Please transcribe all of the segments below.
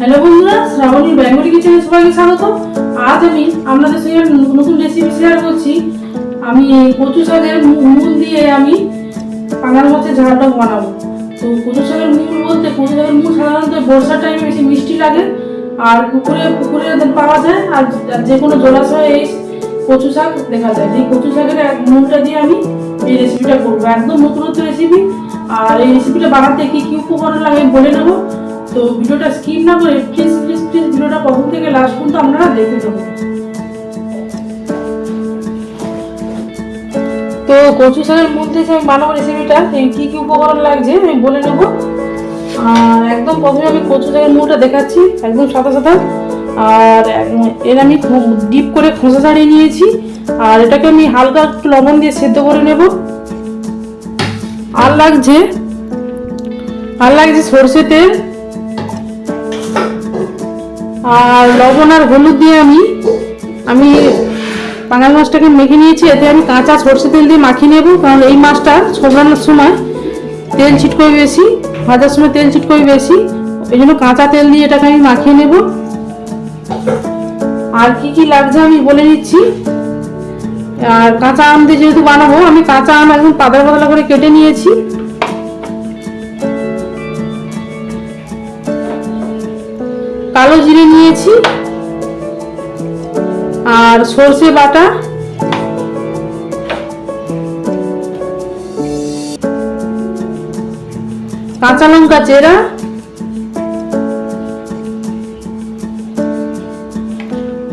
Hello বন্ধুরা, Shrabani Bengali কিচেনে সবাইকে স্বাগত আজ আমি আপনাদের সঙ্গে নতুন রেসিপি শেয়ার করছি। আমি কচু শাকের মূল দিয়ে আমি পাঙাল মাছের ঝালটা বানাবো। তো কচু শাকের মূল বলতে, কচু শাকের মূল সাধারণত বর্ষার টাইমে বেশি মিষ্টি লাগে। আর পুকুরে পুকুরে পাওয়া যায়, আর যে কোনো জলাশয়ে এই কচু শাক দেখা যায়। এই কচু শাকের এক মূলটা দিয়ে আমি এই রেসিপিটা করব। একদম নতুনত্ব রেসিপি আর এই রেসিপিটা বানাতে কি কি উপকরণ লাগে বলে নেব। তো ভিডিওটা স্কিপ না করে প্লিজ প্লিজ প্লিজ ভিডিওটা প্রথম থেকে লাস্ট পর্যন্ত আপনারা দেখতে থাকুন তো কচু শাকের মধ্যে যে আমি বানাবো রেসিপিটা কী কী উপকরণ লাগছে আমি বলে নেব। আর একদম প্রথমে আমি কচু শাকের মুখটা দেখাচ্ছি, একদম সাদা সাদা। আর, এর আমি ডিপ করে খোসা ছাড়িয়ে নিয়েছি। আর এটাকে আমি হালকা একটু লবণ দিয়ে সেদ্ধ করে নেব। আর লাগছে আর লাগছে সর্ষে তেল আর লবণ আর হলুদ দিয়ে আমি আমি পাঙাল মাছটাকে মেখে নিয়েছি, এতে আমি কাঁচা সর্ষে তেল দিয়ে মাখিয়ে নেব, কারণ এই মাছটা ছোবড়ানোর সময় তেল ছিটকোই বেশি, ভাজার সময় তেল ছিটকোই বেশি, এই জন্য কাঁচা তেল দিয়ে এটাকে আমি মাখিয়ে নেব। আর কি কি লাগছে আমি বলে দিচ্ছি। আর কাঁচা আম দিয়ে যেহেতু বানাবো, আমি কাঁচা আম একদম পাতলা পাতলা করে কেটে নিয়েছি। নিয়েছি আর সর্ষে বাটা। কাঁচা লঙ্কা চেরা।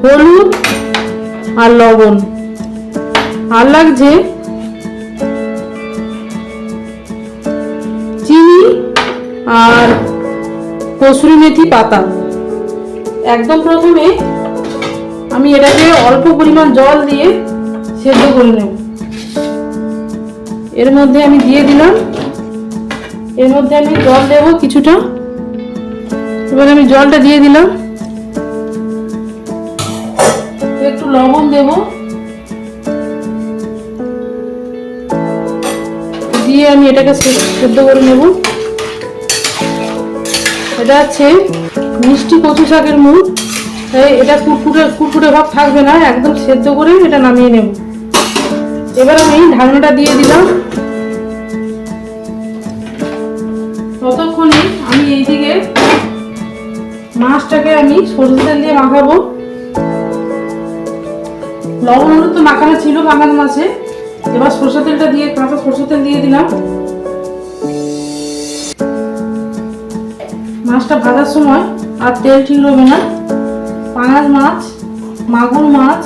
হলুদ আর লবণ। আর লাগছে চিনি আর কসুরি মেথি পাতা। একদম প্রথমে আমি এটাকে অল্প পরিমাণ জল দিয়ে সেদ্ধ করে নেব। এর মধ্যে আমি দিয়ে দিলাম। এর মধ্যে আমি জল দেবো কিছুটা। এবার আমি জলটা দিয়ে দিলাম। একটু লবণ দেব। দিয়ে আমি এটাকে সেদ্ধ করে নেব। এটা হচ্ছে মিষ্টি কচু শাকের মুখ। এটা কুরকুরে কুরকুরে ভাব থাকবে না, একদম সেদ্ধ করে এটা নামিয়ে নেব। এবার আমি ঢাকনাটা দিয়ে দিলাম। ততক্ষণে আমি এই এইদিকে মাছটাকে আমি সরষে তেল দিয়ে মাখাবো। লবণ হলুদ তো মাখানো ছিল বাঙাল মাছে। এবার সরষে তেলটা দিয়ে, কাঁচা সরষে তেল দিয়ে দিলাম। মাছটা ভাজার সময় আর তেল ঠিক রবে না। পাঙাশ মাছ, মাগুর মাছ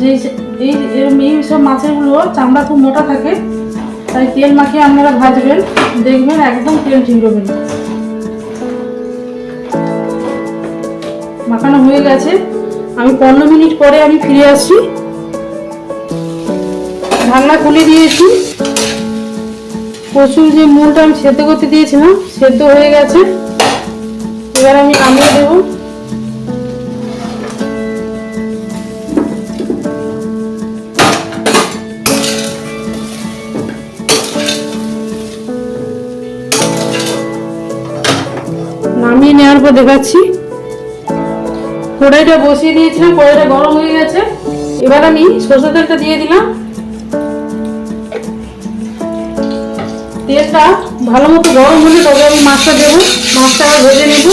যে এই এই সব মাছেরগুলো চামড়া খুব মোটা থাকে, তাই তেল মাখিয়ে আপনারা ভাজবেন, দেখবেন একদম তেল ঠিক রবে না। মাখানো হয়ে গেছে। আমি পনেরো মিনিট পরে আমি ফিরে আসছি। ঢাকনা খুলে দিয়েছি। কচুর যে মূলটা আমি সেদ্ধ করতে দিয়েছিলাম, সেদ্ধ হয়ে গেছে। এবার আমি নামিয়ে দেবো। নামিয়ে নেওয়ার পর দেখাচ্ছি। কড়াইটা বসিয়ে দিয়েছিলাম, কড়াইটা গরম হয়ে গেছে। এবার আমি সরষে তেলটা দিয়ে দিলাম। তেলটা ভালো মতো গরম হলে তবে আমি মাছটা দেবো। মাছটা আবার ভেজে নেব।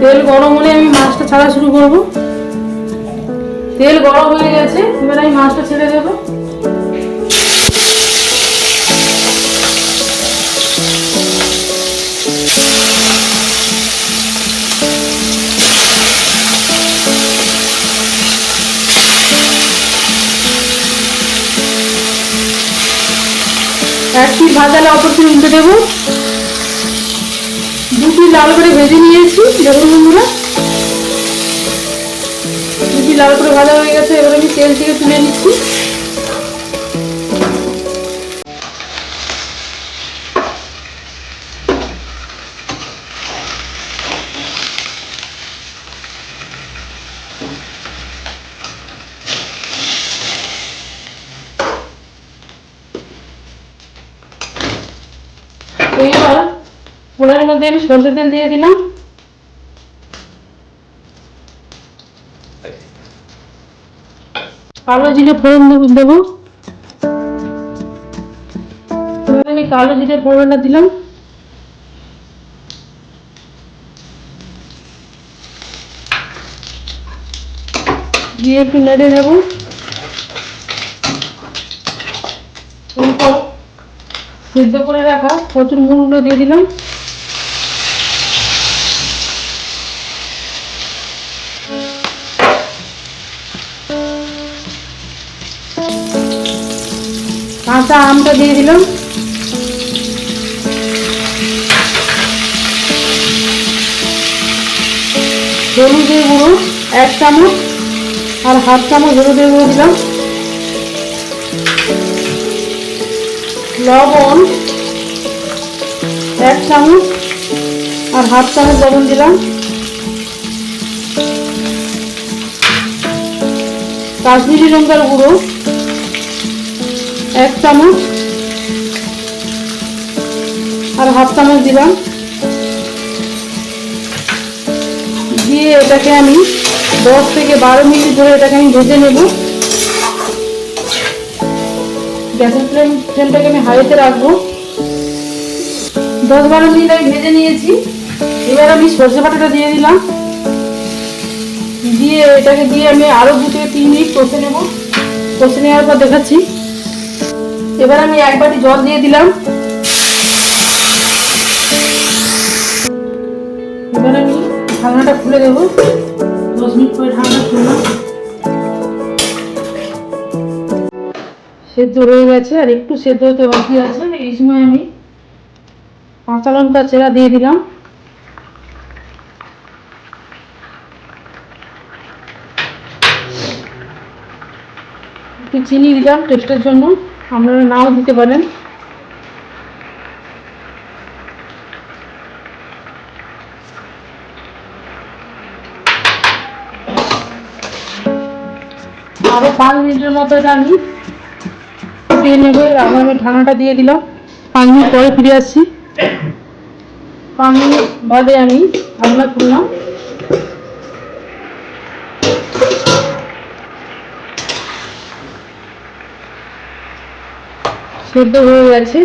তেল গরম হলে আমি মাছটা ছাড়া শুরু করব। তেল গরম হয়ে গেছে, এবার আমি মাছটা ছেড়ে দেবো। এক পিস ভাজালে অপর পিস উল্টে দেবো? দুটি লাল করে ভেজে নিয়েছি, দেখুন বন্ধুরা। দুটি লাল করে ভাজা হয়ে গেছে, এবার আমি তেল থেকে তুলে নিচ্ছি। এবার পোড়ার মধ্যে আমি সরষের তেল দিয়ে দিলাম। কালো জিরে ফোড়ন দেবো আমি কালো জিরে ফোড়নটা দিলাম। দিয়ে একটু নেড়ে দেবো। সিদ্ধ করে রাখা প্রচুর মুড়গুলো দিয়ে দিলাম। কাঁচা আমটা দিয়ে দিলাম। হলুদের গুঁড়ো এক চামচ আর হাফ চামচ হলুদের গুঁড়ো দিলাম। লবণ, এক চামচ আর হাফ চামচ লবণ দিলাম। কাশ্মীরি লঙ্কার গুঁড়ো, এক চামচ আর হাফ চামচ দিলাম। দিয়ে এটাকে আমি দশ থেকে বারো মিনিট ধরে এটাকে আমি ভেজে নেব। গ্যাসের ফ্লেম ফ্লেমটাকে আমি হাইতে রাখব। দশ বারো মিনিট আমি ভেজে নিয়েছি। এবার আমি সর্ষে বাটাটা দিয়ে দিলাম। দিয়ে এটাকে দিয়ে আমি আরও দু থেকে তিন মিনিট কষে নেব। কষে নেওয়ার পর দেখাচ্ছি। এবার আমি এক বাটি জল দিয়ে দিলাম। এবার আমি ঢাকনাটা খুলে দেবো। দশ মিনিট পরে ঢাকনা খুললাম। সেদ্ধ হয়ে গেছে, আর একটু সেদ্ধ হতে বাকি আছে। এই সময় আমি কাঁচা লঙ্কা চেরা দিয়ে দিলাম। একটু চিনি দিলাম টেস্টের জন্য, আপনারা নাও দিতে পারেন। আরও পাঁচ মিনিটের মতো এটা আমি ফুটিয়ে নেব দিয়ে দিলাম। পাঁচ মিনিট পরে ফিরে আসছি। পাঁচ মিনিট বাদে আমি খুললাম। সেদ্ধ হয়ে গেছে।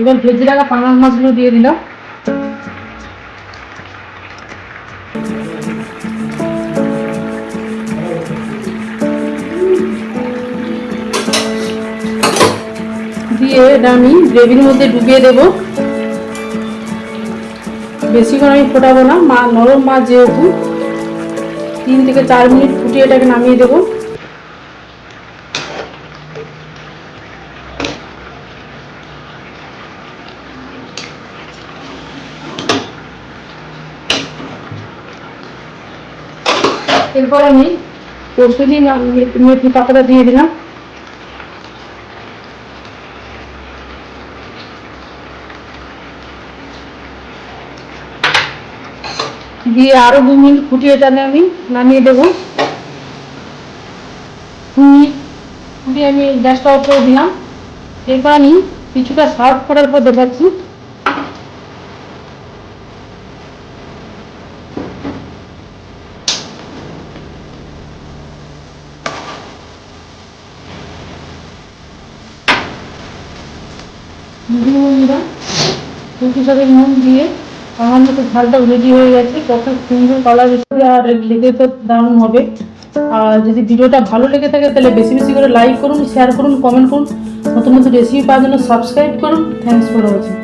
এবার ভেজে রাখা পাঙাশ মাছগুলো দিয়ে দিলাম। দিয়ে এটা আমি গ্রেভির মধ্যে ডুবিয়ে দেবো। বেশিক্ষণ আমি ফোটাবো না, মা নরম মাছ যেহেতু, তিন থেকে চার মিনিট ফুটিয়ে এটাকে নামিয়ে দেবো। এরপর আমি কসুরি মেথি পাতাটা দিয়ে দিলাম। দিয়ে আরও দু মিনিট ফুটিয়ে টানে আমি নামিয়ে দেবো দু মিনিট ফুটিয়ে আমি গ্যাসটা অফ করে দিলাম এরপর আমি কিছুটা সার্ভ করার পর দেখাচ্ছি নুন দিয়ে আমার মতো ঝালটা রেডি হয়ে গেছে। কত সুন্দর কালার এসেছে, আর লেগে তো দারুণ হবে। আর যদি ভিডিওটা ভালো লেগে থাকে, তাহলে বেশি বেশি করে লাইক করুন শেয়ার করুন কমেন্ট করুন। নতুন নতুন রেসিপি পাওয়ার জন্য সাবস্ক্রাইব করুন। Thanks for watching